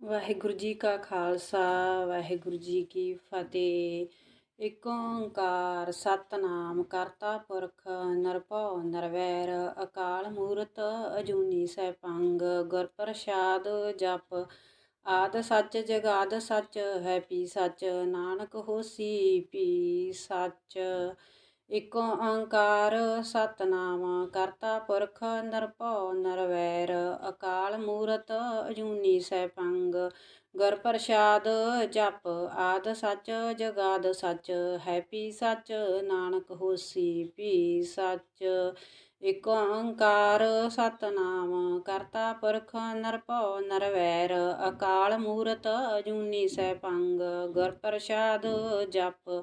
ਵਾਹਿਗੁਰੂ ਜੀ ਕਾ ਖਾਲਸਾ, ਵਾਹਿਗੁਰੂ ਜੀ ਕੀ ਫਤਿਹ। ਏਕ ਓੰਕਾਰ ਸਤਨਾਮ ਕਰਤਾ ਪੁਰਖ ਨਿਰਭਉ ਨਿਰਵੈਰ ਅਕਾਲ ਮੂਰਤ ਅਜੂਨੀ ਸੈਭੰਗ, ਗੁਰ ਪ੍ਰਸਾਦ ਜਪ, ਆਦ ਸੱਚ ਜਗਾਦ ਸੱਚ, ਹੈ ਪੀ ਸੱਚ, ਨਾਨਕ ਹੋਸੀ ਪੀ ਸੱਚ। ਇਕ ਓੰਕਾਰ ਸਤਨਾਮ, ਕਰਤਾ ਪੁਰਖ ਨਿਰਭਉ ਨਿਰਵੈਰ, ਅਕਾਲ ਮੂਰਤ ਅਜੂਨੀ ਸੈਭੰਗ, ਗੁਰ ਪ੍ਰਸਾਦ ਜਪ, ਆਦ ਸੱਚ ਜਗਾਦ ਸੱਚ, ਹੈਪੀ ਸੱਚ ਨਾਨਕ ਹੋਸੀ ਪੀ ਸੱਚ। ਇਕ ਓੰਕਾਰ ਸਤਨਾਮ, ਕਰਤਾ ਪੁਰਖ ਨਿਰਭਉ ਨਿਰਵੈਰ, ਅਕਾਲ ਮੂਰਤ ਅਜੂਨੀ ਸੈਭੰਗ, ਗੁਰ ਪ੍ਰਸਾਦ ਜਪ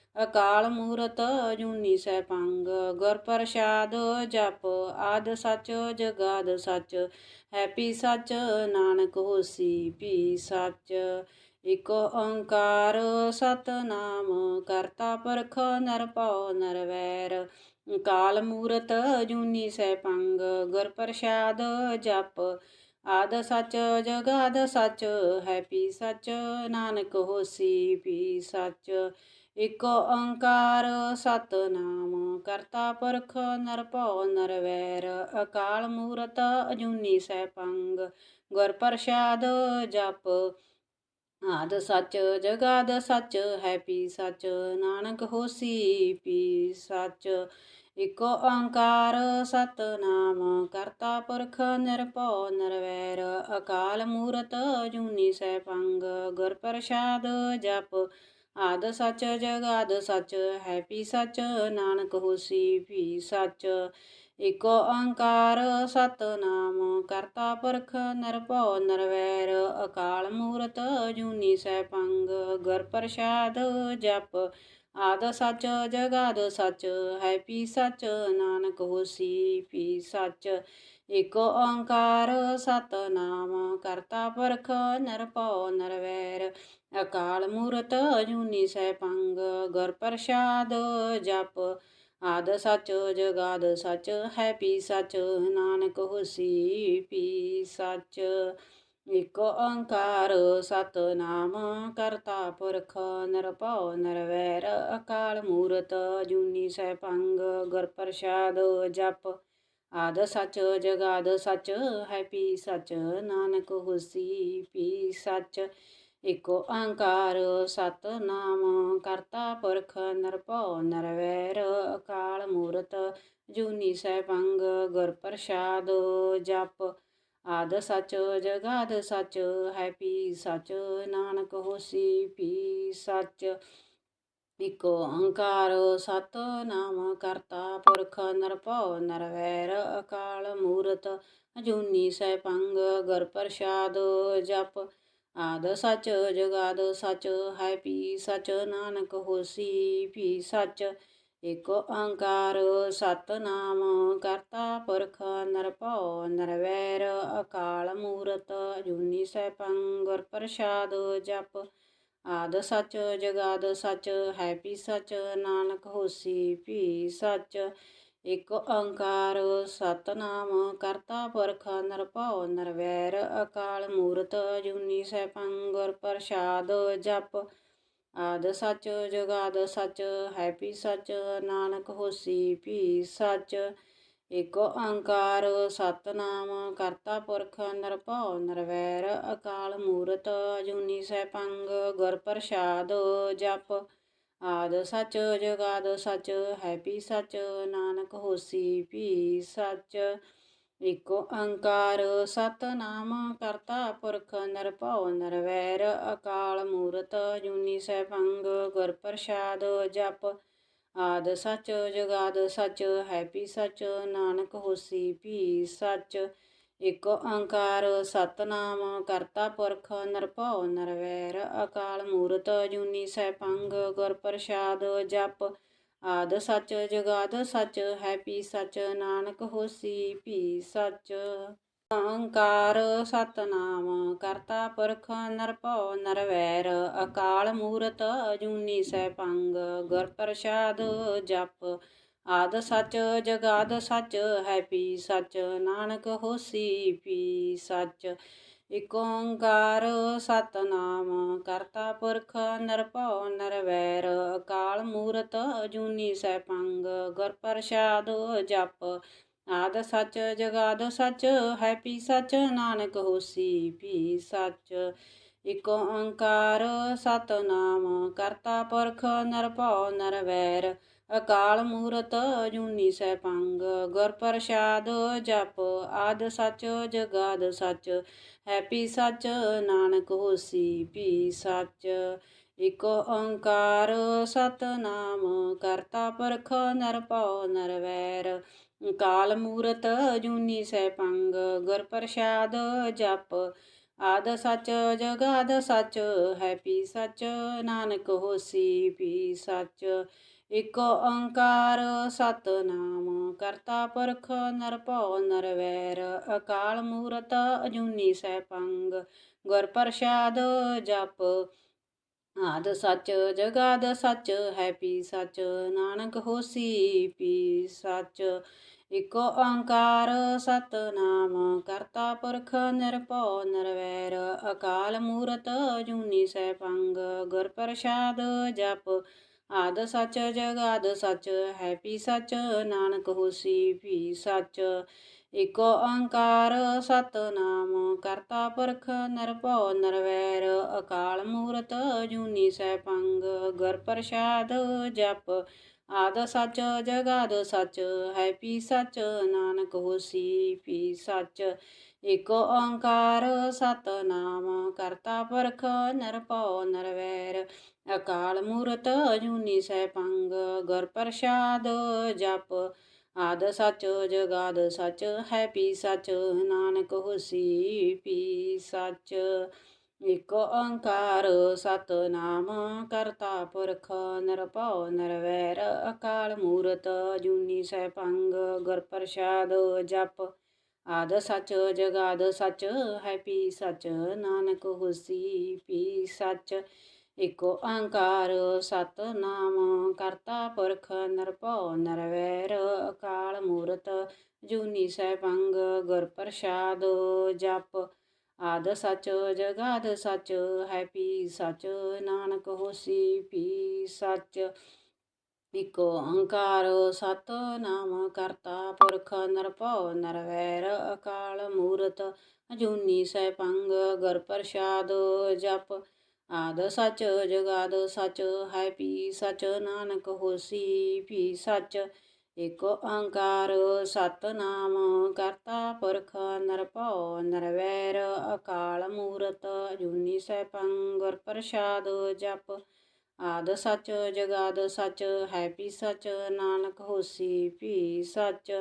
ਅਕਾਲ ਮੂਰਤ ਜੂਨੀ ਸੈਭੰਗ, ਗੁਰ ਪ੍ਰਸਾਦ ਜਪ, ਆਦ ਸੱਚ ਜਗਾਦ ਸੱਚ, ਹੈਪੀ ਸੱਚ ਨਾਨਕ ਹੋਸੀ ਪੀ ਸਚ, ਇਕ ਓੰਕਾਰ ਸਤਨਾਮ, ਕਰਤਾ ਪਰਖ ਪੁਰਖ ਨਰ ਵੈਰ ਕਾਲ ਮੂਰਤ ਜੂਨੀ ਸੈਭੰਗ, ਗੁਰ ਪ੍ਰਸਾਦ ਜਪ, ਆਦ ਸੱਚ ਜਗਾਦ ਸੱਚ, ਹੈਪੀ ਸੱਚ ਨਾਨਕ ਹੋਸੀ ਪੀ ਸੱਚ ਇਕ ਓੰਕਾਰ ਸਤਨਾਮ, ਕਰਤਾ ਪੁਰਖ ਨਿਰਭਉ ਨਿਰਵੈਰ ਅਕਾਲ ਮੂਰਤ ਅਜੂਨੀ ਸੈਭੰਗ ਗੁਰ ਪ੍ਰਸਾਦ ਜਪ, ਆਦ ਸੱਚ, ਜਗਾਦ ਸੱਚ, ਹੈ ਪੀ ਸੱਚ, ਨਾਨਕ ਹੋਸੀ ਪੀ ਸੱਚ। ਇਕ ਓੰਕਾਰ ਸਤਨਾਮ, ਕਰਤਾ ਪੁਰਖ ਨਿਰਭਉ ਨਿਰਵੈਰ ਅਕਾਲ ਮੂਰਤ ਅਜੂਨੀ ਸੈਭੰਗ ਗੁਰ ਪ੍ਰਸਾਦ ਜਪ ਆਦ ਸੱਚ, ਜਗਾਦ ਸੱਚ ਹੈ ਪੀ ਸੱਚ, ਨਾਨਕ ਹੋਸੀ ਪੀ ਸੱਚ। ਇਕ ਓੰਕਾਰ, ਸਤਨਾਮ, ਕਰਤਾ ਪੁਰਖ, ਨਿਰਭਉ, ਨਿਰਵੈਰ, ਅਕਾਲ ਮੂਰਤ ਅਜੂਨੀ ਸੈਭੰਗ, ਗੁਰ ਪ੍ਰਸਾਦ, ਜਪ। ਆਦ ਸੱਚ, ਜਗਾਦ ਸੱਚ ਹੈ ਪੀ ਸੱਚ, ਨਾਨਕ ਹੋਸੀ ਪੀ ਸੱਚ। ਇਕ ਓੰਕਾਰ ਸਤਨਾਮ, ਕਰਤਾ ਪੁਰਖ ਨਿਰਭਉ ਨਿਰਵੈਰ ਅਕਾਲ ਮੂਰਤ ਅਜੂਨੀ ਸੈਭੰਗ ਗੁਰ ਪ੍ਰਸਾਦ ਜਪ, ਆਦ ਸਚ ਜਗਾਦ ਸਚ, ਹੈ ਪੀ ਸੱਚ, ਨਾਨਕ ਹੋਸੀ ਪੀ ਸਚ। ਇਕ ਓੰਕਾਰ ਸਤਨਾਮ, ਕਰਤਾ ਪੁਰਖ ਨਿਰਭਉ ਨਿਰਵੈਰ ਅਕਾਲ ਮੂਰਤ ਜੂਨੀ ਸੈਭੰਗ ਗੁਰ ਪ੍ਰਸਾਦ ਜਪ ਆਦ ਸੱਚ ਜਗਾਦ ਸੱਚ ਹੈ ਪੀ ਸੱਚ, ਨਾਨਕ ਹੋਸੀ ਪੀ ਸੱਚ। ਇਕ ਓੰਕਾਰ ਸਤਨਾਮ ਕਰਤਾ ਪੁਰਖ ਨਿਰਭਉ ਨਿਰਵੈਰ ਅਕਾਲ ਮੂਰਤ ਜੂਨੀ ਸੈਭੰਗ ਗੁਰ ਪ੍ਰਸਾਦ ਜਪ। ਆਦ ਸੱਚ ਜਗਾਦ ਸਚ ਹੈ ਪੀ ਸੱਚ, ਨਾਨਕ ਹੋਸੀ ਪੀ ਸੱਚ। ਇਕ ਓੰਕਾਰ ਸਤਨਾਮ ਕਰਤਾ ਪੁਰਖ ਨਿਰਭਉ ਨਿਰਵੈਰ ਅਕਾਲ ਮੂਰਤ, ਅਜੂਨੀ ਸੈਭੰਗ ਗੁਰ ਪ੍ਰਸਾਦ ਜਪ। ਆਦ ਸਚ ਜਗਾਦ ਸਚ, ਹੈ ਪੀ ਸਚ ਨਾਨਕ ਹੋਸੀ ਪੀ ਸੱਚ। ਇਕ ਓੰਕਾਰ ਸਤਨਾਮ ਕਰਤਾ ਪੁਰਖ ਨਿਰਭਉ ਨਿਰਵੈਰ ਅਕਾਲ ਮੂਰਤ, ਅਜੂਨੀ ਸੈਭੰ ਗੁਰ ਪ੍ਰਸਾਦ ਜਪ। ਆਦ ਸੱਚ ਜਗਾਦ ਸੱਚ ਹੈਪੀ ਸੱਚ, ਨਾਨਕ ਹੋਸੀ ਭੀ ਸੱਚ। ਇਕ ਓੰਕਾਰ ਸਤਨਾਮ, ਕਰਤਾ ਪੁਰਖ ਨਿਰਭਉ ਨਿਰਵੈਰ। ਅਕਾਲ ਮੂਰਤ ਜੂਨੀ ਸੈਭੰ ਗੁਰ ਪ੍ਰਸਾਦ ਜਪ। ਆਦ ਸੱਚ ਜਗਾਦ ਸੱਚ ਹੈਪੀ ਸੱਚ, ਨਾਨਕ ਹੋਸੀ ਪੀ ਸੱਚ। ਇਕ ਓੰਕਾਰ ਸਤਨਾਮ, ਕਰਤਾ ਪੁਰਖ ਨਿਰਭਉ ਨਿਰਵੈਰ, ਅਕਾਲ ਮੂਰਤ ਅਜੂਨੀ ਸੈਭੰ ਗੁਰ ਪ੍ਰਸਾਦ ਜਪ ਆਦ ਸਚ ਜਗਾਦ ਸਚ, ਹੈ ਪੀ ਸੱਚ, ਨਾਨਕ ਹੋਸੀ ਪੀ ਸੱਚ। ਇਕ ਓੰਕਾਰ ਸਤਨਾਮ, ਕਰਤਾ ਪੁਰਖ ਨਿਰਭਉ ਨਿਰਵੈਰ, ਅਕਾਲ ਮੂਰਤ ਜੂਨੀ ਸੈਭੰਗ, ਗੁਰ ਪ੍ਰਸਾਦ ਜਪ ਆਦ ਸੱਚ ਜਗਾਦ ਸੱਚ, ਹੈਪੀ ਸੱਚ, ਨਾਨਕ ਹੋਸੀ ਭੀ ਸੱਚ। ਇਕ ਓੰਕਾਰ ਸਤਨਾਮ, ਕਰਤਾ ਪੁਰਖ ਨਿਰਭਉ ਨਿਰਵੈਰ। ਅਕਾਲ ਮੂਰਤ ਜੂਨੀ ਸੈਭੰਗ, ਗੁਰ ਪ੍ਰਸਾਦ ਜਪ। ਆਦ ਸੱਚ ਜਗਾਦ ਸੱਚ, ਹੈਪੀ ਸੱਚ, ਨਾਨਕ ਹੋਸੀ ਭੀ ਸੱਚ। ਓੰਕਾਰ ਸਤਨਾਮ, ਕਰਤਾ ਪੁਰਖ ਨਿਰਭਉ ਨਿਰਵੈਰ, ਅਕਾਲ ਮੂਰਤ ਅਜੂਨੀ ਸੈਭੰਗ ਗੁਰ ਪ੍ਰਸਾਦ ਜਪ, ਆਦ ਸਚ ਜਗਾਦ ਸਚ ਹੈ ਪੀ ਸੱਚ, ਨਾਨਕ ਹੋਸੀ ਪੀ ਸਚ। ਇਕ ਓੰਕਾਰ ਸਤਨਾਮ, ਕਰਤਾ ਪੁਰਖ ਨਿਰਭਉ ਨਿਰਵੈਰ, ਅਕਾਲ ਮੂਰਤ ਅਜੂਨੀ ਸੈਭੰਗ ਗੁਰ ਪ੍ਰਸਾਦ ਜਪ ਆਦ ਸੱਚ ਜਗਾਦ ਸੱਚ ਹੈ ਪੀ ਸੱਚ, ਨਾਨਕ ਹੋਸੀ ਪੀ ਸੱਚ। ਇਕ ਓੰਕਾਰ ਸਤਨਾਮ, ਕਰਤਾ ਪੁਰਖ ਨਿਰਭਉ ਨਿਰਵੈਰ ਅਕਾਲ ਮੂਰਤ ਜੂਨੀ ਸੈਭੰਗ ਗੁਰ ਪ੍ਰਸਾਦ ਜਪ, ਆਦ ਸੱਚ ਜਗਾਦ ਸੱਚ। ਹੈਪੀ ਸੱਚ, ਨਾਨਕ ਹੋਸੀ ਪੀ ਸੱਚ। ਇਕ ਓੰਕਾਰ ਸਤਨਾਮ, ਕਰਤਾ ਪੁਰਖ ਨਿਰਭਉ ਨਿਰਵੈਰ ਕਾਲ ਮੂਰਤ ਜੂਨੀ ਸੈਭੰਗ ਗੁਰ ਪ੍ਰਸਾਦ ਜਪ। ਆਦ ਸੱਚ, ਜਗਾਦ ਸੱਚ, ਹੈ ਪੀ ਸੱਚ, ਨਾਨਕ ਹੋਸੀ ਪੀ ਸੱਚ। ਇਕ ਓੰਕਾਰ ਸਤਨਾਮ, ਕਰਤਾ ਪੁਰਖ ਨਿਰਭਉ ਨਿਰਵੈਰ ਅਕਾਲ ਮੂਰਤ ਅਜੂਨੀ ਸੈਭੰਗ ਗੁਰ ਪ੍ਰਸਾਦ ਜਪ। ਆਦ ਸੱਚ, ਜਗਾਦ ਸੱਚ, ਹੈ ਪੀ ਸੱਚ, ਨਾਨਕ ਹੋਸੀ ਪੀ ਸੱਚ। ਇਕ ਓੰਕਾਰ ਸਤਨਾਮ, ਕਰਤਾ ਪੁਰਖ ਨਿਰਭਉ ਨਿਰਵੈਰ, ਅਕਾਲ ਮੂਰਤ ਅਜੂਨੀ ਸੈਭੰਗ, ਗੁਰ ਪ੍ਰਸਾਦ ਜਪ, ਆਦ ਸੱਚ ਜਗਾਦ ਸੱਚ, ਹੈਪੀ ਸੱਚ ਨਾਨਕ ਹੋਸੀ ਭੀ ਸੱਚ। ਇਕ ਓੰਕਾਰ ਸਤਨਾਮ, ਕਰਤਾ ਪੁਰਖ ਨਿਰਭਉ ਨਿਰਵੈਰ, ਅਕਾਲ ਮੂਰਤ ਅਜੂਨੀ ਸੈਭੰਗ, ਗੁਰ ਪ੍ਰਸਾਦ ਜਪ ਆਦ ਸੱਚ, ਜਗਾਦ ਸੱਚ, ਹੈ ਪੀ ਸੱਚ, ਨਾਨਕ ਹੋਸੀ ਭੀ ਸੱਚ। ਇਕ ਓੰਕਾਰ ਸਤਨਾਮ, ਕਰਤਾ ਪਰਖ ਨਿਰਭਉ ਨਿਰਵੈਰ। ਅਕਾਲ ਮੂਰਤ ਅਜੂਨੀ ਸੈਭੰਗ ਗੁਰ ਪ੍ਰਸਾਦ ਜਪ। ਆਦ ਸੱਚ, ਜਗਾਦ ਸੱਚ, ਹੈ ਪੀ ਸੱਚ, ਨਾਨਕ ਹੋਸੀ ਪੀ ਸੱਚ। ਇਕ ਓੰਕਾਰ ਸਤਨਾਮ ਕਰਤਾ ਪੁਰਖ ਨਿਰਭਉ ਨਿਰਵੈਰ ਅਕਾਲ ਮੂਰਤ ਅਜੂਨੀ ਸੈਭੰਗ ਗੁਰ ਪ੍ਰਸਾਦ ਜਪ, ਆਦ ਸਚ ਜਗਾਦ ਸਚ, ਹੈ ਪੀ ਸੱਚ ਨਾਨਕ ਹੋਸੀ ਪੀ ਸਚ। ਇਕ ਓੰਕਾਰ ਸਤਨਾਮ ਕਰਤਾ ਪੁਰਖ ਨਿਰਭਉ ਨਿਰਵੈਰ ਅਕਾਲ ਮੂਰਤ ਜੂਨੀ ਸੈਭੰਗ ਗੁਰ ਪ੍ਰਸਾਦ ਜਪ ਆਦ ਸਚ ਜਗਾਦ ਸਚ ਹੈ ਪੀ ਸੱਚ, ਨਾਨਕ ਹੋਸੀ ਪੀ ਸਚ। ਇਕ ਓੰਕਾਰ ਸਤਨਾਮ ਕਰਤਾ ਪੁਰਖ ਨਿਰਭਉ ਨਿਰਵੈਰ ਅਕਾਲ ਮੂਰਤ। ਅਜੂਨੀ ਸੈਭੰਗ ਗਰ ਪ੍ਰਸਾਦ ਜਪ। ਆਦ ਸਚ ਜਗਾਦ ਸਚ ਹੈ ਪੀ ਸੱਚ, ਨਾਨਕ ਹੋਸੀ ਭੀ ਸਚ। ਇਕ ਓੰਕਾਰ ਸਤਨਾਮ ਕਰਤਾ ਪੁਰਖ ਨਿਰਭਉ ਨਿਰਵੈਰ ਅਕਾਲ ਮੂਰਤ ਅਜੂਨੀ ਸੈਭੰ ਗੁਰ ਪ੍ਰਸਾਦ ਜਪ। ਆਦ ਸਚ, ਜਗਾਦ ਸਚ, ਹੈਪੀ ਸਚ, ਨਾਨਕ ਹੋਸੀ ਭੀ ਸੱਚ।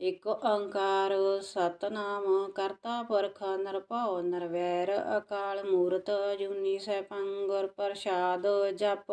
ਇਕ ਓੰਕਾਰ ਸਤਨਾਮ ਕਰਤਾ ਪੁਰਖ ਨਿਰਭਉ ਨਿਰਵੈਰ ਅਕਾਲ ਮੂਰਤ ਅਜੂਨੀ ਸੈਭੰ ਗੁਰ ਪ੍ਰਸਾਦ ਜਪ।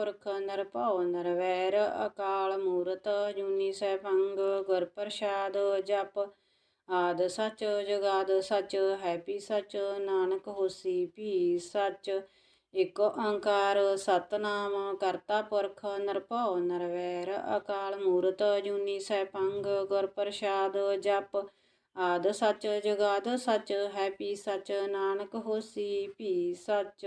ਪੁਰਖ ਨਿਰਭਉ ਨਿਰਵੈਰ ਅਕਾਲ ਮੂਰਤ ਜੂਨੀ ਸੈਭੰਗ ਗੁਰ ਪ੍ਰਸਾਦ ਜਪ ਆਦ ਸਚ ਜਗਾਦ ਸਚ, ਹੈਪੀ ਸਚ, ਨਾਨਕ ਹੋਸੀ ਭੀ ਸਚ, ਇਕ ਓੰਕਾਰ ਸਤਨਾਮ, ਕਰਤਾ ਪੁਰਖ ਨਿਰਭਉ ਨਿਰਵੈਰ ਅਕਾਲ ਮੂਰਤ ਜੂਨੀ ਸੈਭੰਗ ਗੁਰ ਪ੍ਰਸਾਦ ਜਪ ਆਦ ਸੱਚ ਜਗਾਦ ਸੱਚ ਹੈ ਪੀ ਸੱਚ, ਨਾਨਕ ਹੋਸੀ ਭੀ ਸੱਚ।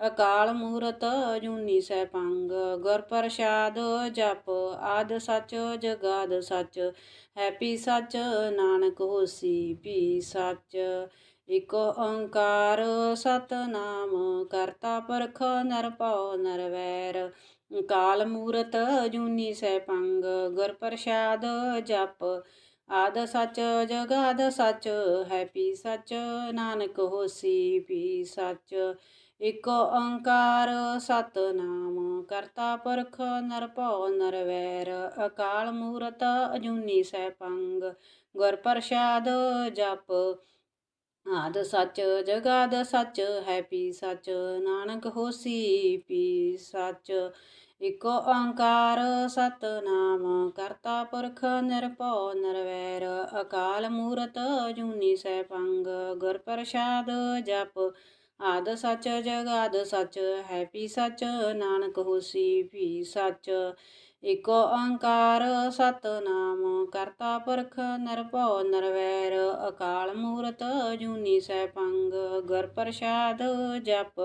ਅਕਾਲ ਮੂਰਤ ਅਜੂਨੀ ਸੈਭੰਗ, ਗੁਰ ਪ੍ਰਸਾਦ ਜਪ, ਆਦ ਸਚ, ਜਗਾਦ ਸਚ, ਹੈਪੀ ਸਚ, ਨਾਨਕ ਹੋਸੀ, ਭੀ ਸਚ। ਇਕ ਓੰਕਾਰ ਸਤਨਾਮ, ਕਰਤਾ ਪਰਖ ਪੁਰਖ ਨਰ ਵੈਰ। ਕਾਲ ਮੂਰਤ ਅਜੂਨੀ ਸੈਭੰਗ, ਗੁਰ ਪ੍ਰਸਾਦ ਜਪ ਆਦ ਸੱਚ, ਜਗਾਦ ਸੱਚ ਹੈਪੀ ਸੱਚ, ਨਾਨਕ ਹੋਸੀ ਪੀ ਸੱਚ। ਇਕ ਓੰਕਾਰ ਸਤਨਾਮ, ਕਰਤਾ ਪੁਰਖ ਨਿਰਭਉ ਨਿਰਵੈਰ ਅਕਾਲ ਮੂਰਤ ਅਜੂਨੀ ਸੈਭੰਗ ਗੁਰ ਪ੍ਰਸਾਦ ਜਪ। ਆਦ ਸੱਚ, ਜਗਾਦ ਸੱਚ ਹੈਪੀ ਸੱਚ, ਨਾਨਕ ਹੋਸੀ ਪੀ ਸੱਚ। ਇਕ ਓੰਕਾਰ ਸਤਨਾਮ, ਕਰਤਾ ਪੁਰਖ ਨਿਰਭਉ ਨਿਰਵੈਰ, ਅਕਾਲ ਮੂਰਤ ਅਜੂਨੀ ਸੈਭੰਗ, ਗੁਰ ਪ੍ਰਸਾਦ ਜਪ, ਆਦ ਸੱਚ ਜਗਾਦ ਸੱਚ, ਹੈਪੀ ਸੱਚ ਨਾਨਕ ਹੋਸੀ ਭੀ ਸੱਚ। ਇਕ ਓੰਕਾਰ ਸਤਨਾਮ, ਕਰਤਾ ਪੁਰਖ ਨਿਰਭਉ ਨਿਰਵੈਰ, ਅਕਾਲ ਮੂਰਤ ਅਜੂਨੀ ਸੈਭੰਗ, ਗੁਰ ਪ੍ਰਸਾਦ ਜਪ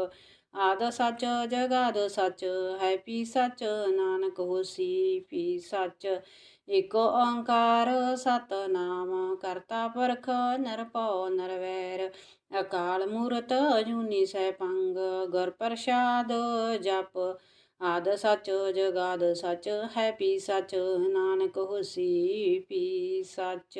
ਆਦ ਸੱਚ, ਜਗਾਦ ਸੱਚ ਹੈਪੀ ਸੱਚ, ਨਾਨਕ ਹੋਸੀ ਭੀ ਸੱਚ। ਇਕ ਓੰਕਾਰ ਸਤਨਾਮ, ਕਰਤਾ ਪਰਖ ਨਿਰਭਉ ਨਿਰਵੈਰ। ਅਕਾਲ ਮੂਰਤ ਅਜੂਨੀ ਸੈਭੰਗ ਗੁਰ ਪ੍ਰਸਾਦ ਜਪ। ਆਦ ਸੱਚ, ਜਗਾਦ ਸੱਚ ਹੈਪੀ ਸੱਚ, ਨਾਨਕ ਹੋਸੀ ਭੀ ਸੱਚ।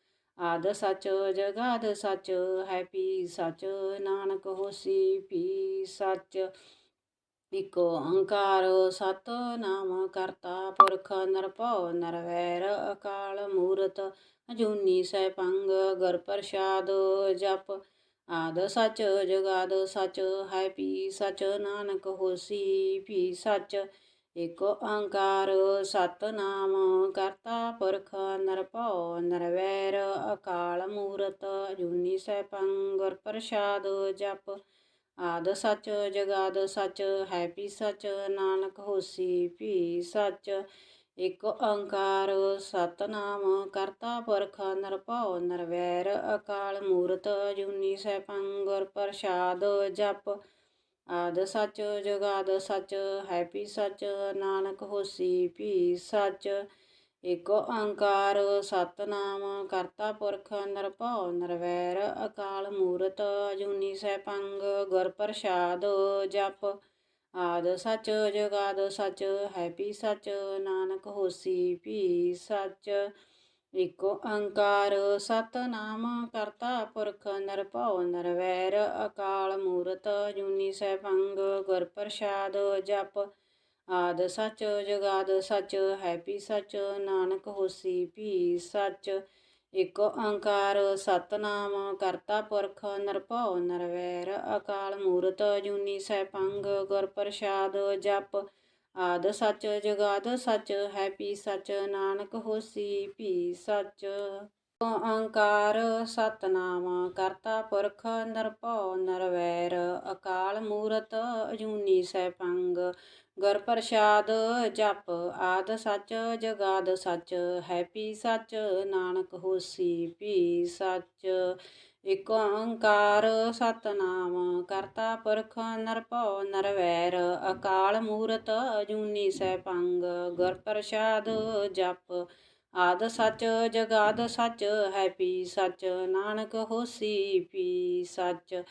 ਆਦ ਸਚ ਜਗਾਦ ਸੱਚ, ਹੈਪੀ ਸਚ, ਨਾਨਕ ਹੋਸੀ ਪੀ ਸਚ। ਇਕ ਓੰਕਾਰ ਸਤਨਾਮ ਕਰਤਾ ਪੁਰਖ ਨਿਰਭਉ ਨਿਰਵੈਰ ਅਕਾਲ ਮੂਰਤ। ਅਜੂਨੀ ਸੈਭੰਗ ਗੁਰ ਪ੍ਰਸਾਦ ਜਪ। ਆਦ ਸਚ ਜਗਾਦ ਸੱਚ, ਹੈਪੀ ਸਚ, ਨਾਨਕ ਹੋਸੀ ਪੀ ਸਚ। ਇਕ ਓੰਕਾਰ ਸਤਨਾਮ ਕਰਤਾ ਪੁਰਖ ਨਿਰਭਉ ਨਿਰਵੈਰ ਅਕਾਲ ਮੂਰਤ ਅਜੂਨੀ ਸੈਭੰ ਗੁਰ ਪ੍ਰਸਾਦ ਜਪ। ਆਦ ਸਚ ਜਗਾਦ ਸੱਚ, ਹੈਪੀ ਸਚ, ਨਾਨਕ ਹੋਸੀ ਭੀ ਸੱਚ। ਇਕ ਓੰਕਾਰ ਸਤਨਾਮ ਕਰਤਾ ਪੁਰਖ ਨਿਰਭਉ ਨਿਰਵੈਰ ਅਕਾਲ ਮੂਰਤ ਅਜੂਨੀ ਸੈਭੰ ਗੁਰ ਪ੍ਰਸਾਦ ਜਪ। ਆਦ ਸੱਚ ਜਗਾਦ ਸੱਚ, ਹੈਪੀ ਸੱਚ, ਨਾਨਕ ਹੋਸੀ ਭੀ ਸੱਚ। ਇਕ ਓੰਕਾਰ ਸਤਨਾਮ, ਕਰਤਾ ਪੁਰਖ ਨਿਰਭਉ ਨਿਰਵੈਰ, ਅਕਾਲ ਮੂਰਤ ਅਜੂਨੀ ਸੈਭੰ ਗੁਰ ਪ੍ਰਸਾਦ ਜਪ। ਆਦ ਸੱਚ ਜਗਾਦ ਸੱਚ, ਹੈਪੀ ਸੱਚ, ਨਾਨਕ ਹੋਸੀ ਭੀ ਸੱਚ। ਇਕ ਓੰਕਾਰ ਸਤਨਾਮ ਕਰਤਾ ਪੁਰਖ ਨਿਰਭਉ ਨਿਰਵੈਰ ਅਕਾਲ ਮੂਰਤ ਜੂਨੀ ਸੈਭੰਗ ਗੁਰ ਪ੍ਰਸਾਦ ਜਪ ਆਦ ਸਚ, ਜਗਾਦ ਸਚ, ਹੈਪੀ ਸਚ, ਨਾਨਕ ਹੋਸੀ ਭੀ ਸੱਚ। ਇਕ ਓੰਕਾਰ ਸਤਨਾਮ ਕਰਤਾ ਪੁਰਖ ਨਿਰਭਉ ਨਿਰਵੈਰ ਅਕਾਲ ਮੂਰਤ ਜੂਨੀ ਸੈਭੰਗ ਗੁਰ ਪ੍ਰਸਾਦ ਜਪ ਆਦ ਸੱਚ ਜਗਾਦ ਸੱਚ, ਹੈਪੀ ਸੱਚ, ਨਾਨਕ ਹੋਸੀ, ਭੀ ਸੱਚ। ਓੰਕਾਰ ਸਤਨਾਮ, ਕਰਤਾ ਪੁਰਖ ਨਿਰਭਉ ਨਿਰਵੈਰ, ਅਕਾਲ ਮੂਰਤ ਅਜੂਨੀ ਸੈਭੰਗ। ਗੁਰ ਪ੍ਰਸਾਦ ਜਪ, ਆਦ ਸੱਚ ਜਗਾਦ ਸੱਚ, ਹੈਪੀ ਸੱਚ, ਨਾਨਕ ਹੋਸੀ, ਭੀ ਸੱਚ। ਇਕ ਓੰਕਾਰ ਸਤਨਾਮ, ਕਰਤਾ ਪੁਰਖ ਨਿਰਭਉ ਨਿਰਵੈਰ, ਅਕਾਲ ਮੂਰਤ ਅਜੂਨੀ ਸੈਭੰਗ ਗੁਰ ਪ੍ਰਸਾਦ ਜਪ, ਆਦ ਸਚ ਜਗਾਦ ਸਚ ਹੈ ਪੀ ਸੱਚ, ਨਾਨਕ ਹੋਸੀ ਪੀ ਸਚ।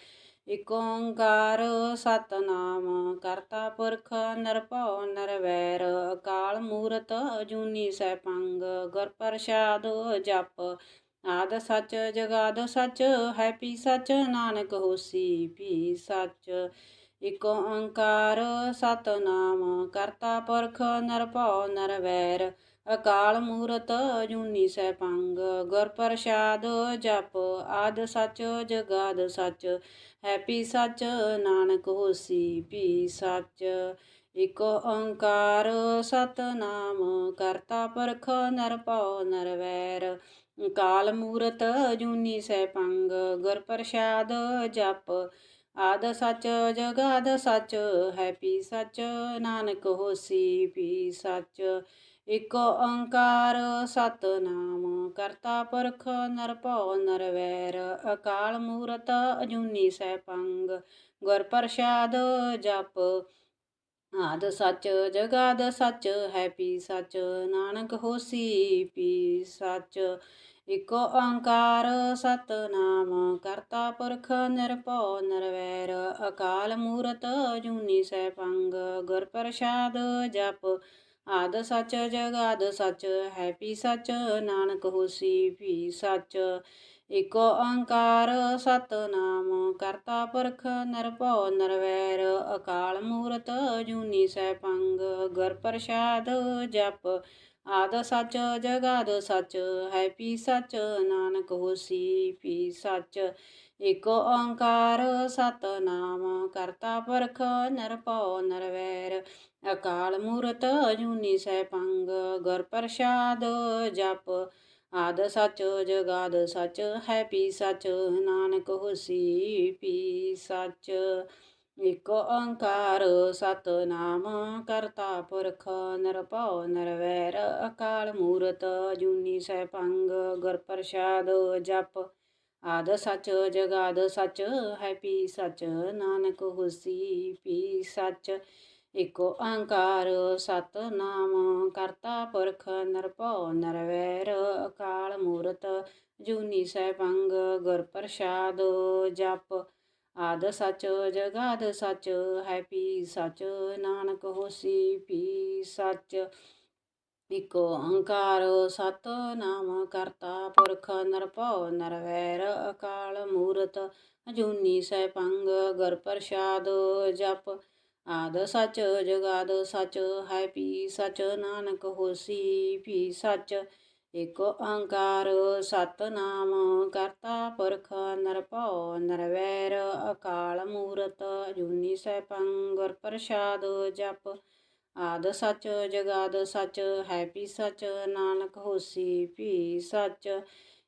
ਇਕ ਓੰਕਾਰ ਸਤਨਾਮ, ਕਰਤਾ ਪੁਰਖ ਨਿਰਭਉ ਨਿਰਵੈਰ, ਅਕਾਲ ਮੂਰਤ ਅਜੂਨੀ ਸੈਭੰਗ ਗੁਰ ਪ੍ਰਸਾਦ ਜਪ ਆਦ ਸੱਚ ਜਗਾਦ ਸੱਚ ਹੈ ਪੀ ਸੱਚ, ਨਾਨਕ ਹੋਸੀ ਪੀ ਸੱਚ। ਇਕ ਓੰਕਾਰ ਸਤਨਾਮ, ਕਰਤਾ ਪੁਰਖ ਨਿਰਭਉ ਨਿਰਵੈਰ ਅਕਾਲ ਮੂਰਤ ਜੂਨੀ ਸੈਭੰਗ ਗੁਰ ਪ੍ਰਸਾਦ ਜਪ, ਆਦ ਸੱਚ ਜਗਾਦ ਸੱਚ। ਹੈ ਪੀ ਸੱਚ, ਨਾਨਕ ਹੋਸੀ ਪੀ ਸੱਚ। ਇਕ ਓੰਕਾਰ ਸਤਨਾਮ, ਕਰਤਾ ਪੁਰਖ ਨਿਰਭਉ ਨਿਰਵੈਰ ਕਾਲ ਮੂਰਤ ਅਜੂਨੀ ਸੈਭੰਗ, ਗੁਰ ਪ੍ਰਸਾਦ ਜਪ, ਆਦ ਸੱਚ, ਜਗਾਦ ਸੱਚ ਹੈ ਪੀ ਸੱਚ, ਨਾਨਕ ਹੋਸੀ ਪੀ ਸੱਚ। ਇਕ ਓੰਕਾਰ ਸਤਨਾਮ, ਕਰਤਾ ਪੁਰਖ ਨਿਰਭਉ ਨਿਰਵੈਰ ਅਕਾਲ ਮੂਰਤ ਅਜੂਨੀ ਸੈਭੰਗ, ਗੁਰ ਪ੍ਰਸਾਦ ਜਪ ਆਦ ਸੱਚ, ਜਗਾਦ ਸੱਚ, ਹੈ ਪੀ ਸੱਚ, ਨਾਨਕ ਹੋਸੀ ਪੀ ਸੱਚ। ਇਕ ਓੰਕਾਰ ਸਤਨਾਮ, ਕਰਤਾ ਪੁਰਖ ਨਿਰਭਉ ਨਿਰਵੈਰ, ਅਕਾਲ ਮੂਰਤ ਜੂਨੀ ਸੈਭੰਗ ਗੁਰ ਪ੍ਰਸਾਦ ਜਪ। ਆਦ ਸੱਚ, ਜਗਾਦ ਸੱਚ, ਹੈ ਪੀ ਸੱਚ, ਨਾਨਕ ਹੋਸੀ ਪੀ ਸੱਚ। ਇਕ ਓੰਕਾਰ ਸਤਨਾਮ, ਕਰਤਾ ਪੁਰਖ ਨਿਰਭਉ ਨਿਰਵੈਰ, ਅਕਾਲ ਮੂਰਤ ਜੂਨੀ ਸੈਭੰਗ ਗੁਰ ਪ੍ਰਸਾਦ ਜਪ, ਆਦ ਸੱਚ, ਜਗਾਦ ਸੱਚ, ਹੈ ਪੀ ਸੱਚ, ਨਾਨਕ ਹੋਸੀ ਪੀ ਸੱਚ। ਇਕ ਓੰਕਾਰ ਸਤਨਾਮ, ਕਰਤਾ ਪੁਰਖ ਨਿਰਭਉ ਨਿਰਵੈਰ, ਅਕਾਲ ਮੂਰਤ ਅਜੂਨੀ ਸੈਭੰਗ ਗੁਰ ਪ੍ਰਸਾਦ ਜਪ ਆਦ ਸੱਚ ਜਗਾਦ ਸੱਚ, ਹੈ ਪੀ ਸੱਚ, ਨਾਨਕ ਹੋਸੀ ਪੀ ਸਚ। ਇਕ ਓੰਕਾਰ ਸਤਨਾਮ ਕਰਤਾ ਪੁਰਖ ਨਿਰਭਉ ਨਿਰਵੈਰ ਅਕਾਲ ਮੂਰਤ ਜੂਨੀ ਸੈਭੰਗ ਗੁਰ ਪ੍ਰਸਾਦ ਜਪ। ਆਦ ਸਚ ਜਗਾਦ ਸਚ, ਹੈ ਪੀ ਸੱਚ, ਨਾਨਕ ਹੋਸੀ ਪੀ ਸੱਚ। ਇਕ ਓੰਕਾਰ ਸਤਨਾਮ, ਕਰਤਾ ਪੁਰਖ ਨਿਰਭਉ ਨਿਰਵੈਰ, ਅਕਾਲ ਮੂਰਤ ਜੂਨੀ ਸੈਭੰਗ, ਗੁਰ ਪ੍ਰਸਾਦ ਜਪ ਆਦ ਸਚ, ਜਗਾਦ ਸਚ, ਹੈ ਪੀ ਸੱਚ, ਨਾਨਕ ਹੋਸੀ ਪੀ ਸੱਚ। ਇਕ ਓੰਕਾਰ ਸਤਨਾਮ, ਕਰਤਾ ਪੁਰਖ ਨਿਰਭਉ ਨਿਰਵੈਰ, ਅਕਾਲ ਮੂਰਤ ਅਜੂਨੀ ਸੈਭੰਗ, ਗੁਰ ਪ੍ਰਸਾਦ ਜਪ ਆਦ ਸਚ ਜਗਾਦ ਸਚ, ਹੈ ਪੀ ਸੱਚ ਨਾਨਕ ਹੋਸੀ ਪੀ ਸਚ ਇਕ ਓੰਕਾਰ, ਸਤਨਾਮ ਕਰਤਾ ਪੁਰਖ ਨਿਰਭਉ ਨਿਰਵੈਰ, ਅਕਾਲ ਮੂਰਤ ਅਜੂਨੀ ਸੈਭੰ ਗੁਰ ਪ੍ਰਸਾਦ ਜਪ। ਆਦ ਸਚ ਜਗਾਦ ਸਚ, ਹੈ ਪੀ ਸੱਚ ਨਾਨਕ ਹੋਸੀ ਪੀ ਸਚ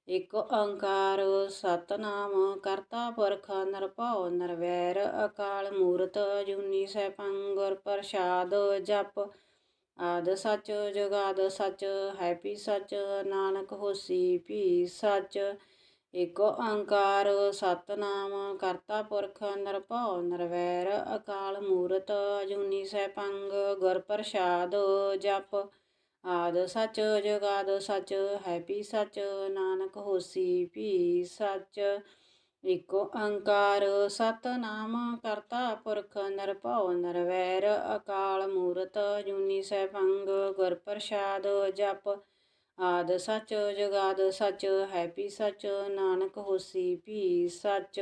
ਇਕ ਓੰਕਾਰ ਸਤਨਾਮ, ਕਰਤਾ ਪੁਰਖ ਨਿਰਭਉ ਨਿਰਵੈਰ ਅਕਾਲ ਮੂਰਤ ਅਜੂਨੀ ਸੈਭੰ ਗੁਰ ਪ੍ਰਸਾਦ ਜਪ। ਆਦ ਸੱਚ, ਜਗਾਦ ਸੱਚ ਹੈਪੀ ਸੱਚ, ਨਾਨਕ ਹੋਸੀ ਪੀ ਸੱਚ। ਇਕ ਓੰਕਾਰ ਸਤਨਾਮ, ਕਰਤਾ ਪੁਰਖ ਨਿਰਭਉ ਨਿਰਵੈਰ ਅਕਾਲ ਮੂਰਤ ਅਜੂਨੀ ਸੈਭੰ ਗੁਰ ਪ੍ਰਸਾਦ ਜਪ। ਆਦ ਸੱਚ ਜਗਾਦ ਸੱਚ, ਹੈਪੀ ਸੱਚ, ਨਾਨਕ ਹੋਸੀ ਪੀ ਸੱਚ। ਇਕ ਓੰਕਾਰ ਸਤਨਾਮ ਕਰਤਾ ਪੁਰਖ ਨਿਰਭਉ ਨਿਰਵੈਰ, ਅਕਾਲ ਮੂਰਤ ਜੂਨੀ ਸੈਭੰਗ, ਗੁਰ ਪ੍ਰਸਾਦ ਜਪ। ਆਦ ਸਚ ਜਗਾਦ ਸਚ, ਹੈਪੀ ਸਚ, ਨਾਨਕ ਹੋਸੀ ਪੀ ਸਚ।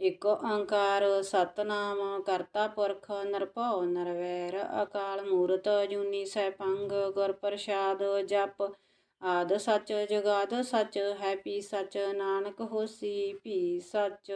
ਇਕ ਓੰਕਾਰ ਸਤਨਾਮ ਕਰਤਾ ਪੁਰਖ ਨਿਰਭਉ ਨਿਰਵੈਰ, ਅਕਾਲ ਮੂਰਤ ਜੂਨੀ ਸੈਭੰਗ ਗੁਰ ਪ੍ਰਸਾਦ ਜਪ, ਆਦ ਸੱਚ ਜਗਾਦ ਸੱਚ ਹੈ ਪੀ ਸੱਚ, ਨਾਨਕ ਹੋਸੀ ਭੀ ਸੱਚ।